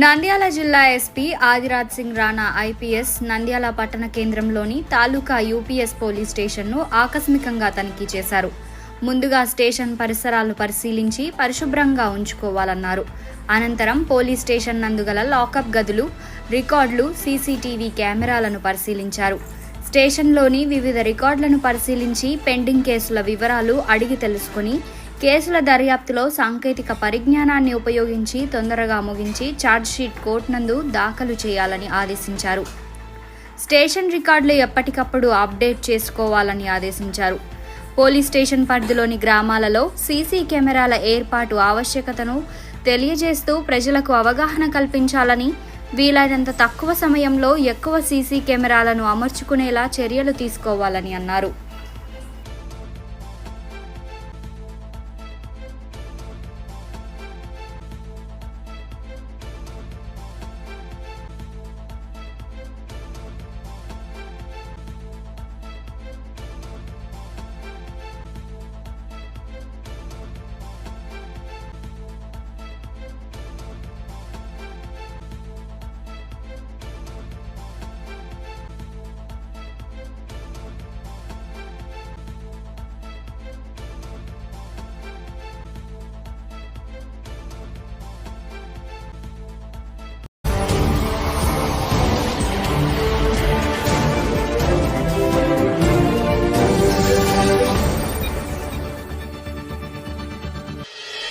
నంద్యాల జిల్లా SP Adiraj Singh Rana IPS Nandyal పట్టణ కేంద్రంలోని తాలూకా యూపీఎస్ పోలీస్ స్టేషన్ను ఆకస్మికంగా తనిఖీ చేశారు. ముందుగా స్టేషన్ పరిసరాలు పరిశీలించి పరిశుభ్రంగా ఉంచుకోవాలన్నారు. అనంతరం పోలీస్ స్టేషన్ నందుగల లాకప్ గదులు రికార్డులు సీసీటీవీ కెమెరాలను పరిశీలించారు. స్టేషన్లోని వివిధ రికార్డులను పరిశీలించి పెండింగ్ కేసుల వివరాలు అడిగి తెలుసుకుని కేసుల దర్యాప్తులో సాంకేతిక పరిజ్ఞానాన్ని ఉపయోగించి తొందరగా ముగించి ఛార్జ్షీట్ కోర్టు నందు దాఖలు చేయాలని ఆదేశించారు. స్టేషన్ రికార్డులు ఎప్పటికప్పుడు అప్డేట్ చేసుకోవాలని ఆదేశించారు. పోలీస్ స్టేషన్ పరిధిలోని గ్రామాలలో సీసీ కెమెరాల ఏర్పాటు ఆవశ్యకతను తెలియజేస్తూ ప్రజలకు అవగాహన కల్పించాలని వీలైనంత తక్కువ సమయంలో ఎక్కువ సీసీ కెమెరాలను అమర్చుకునేలా చర్యలు తీసుకోవాలని అన్నారు.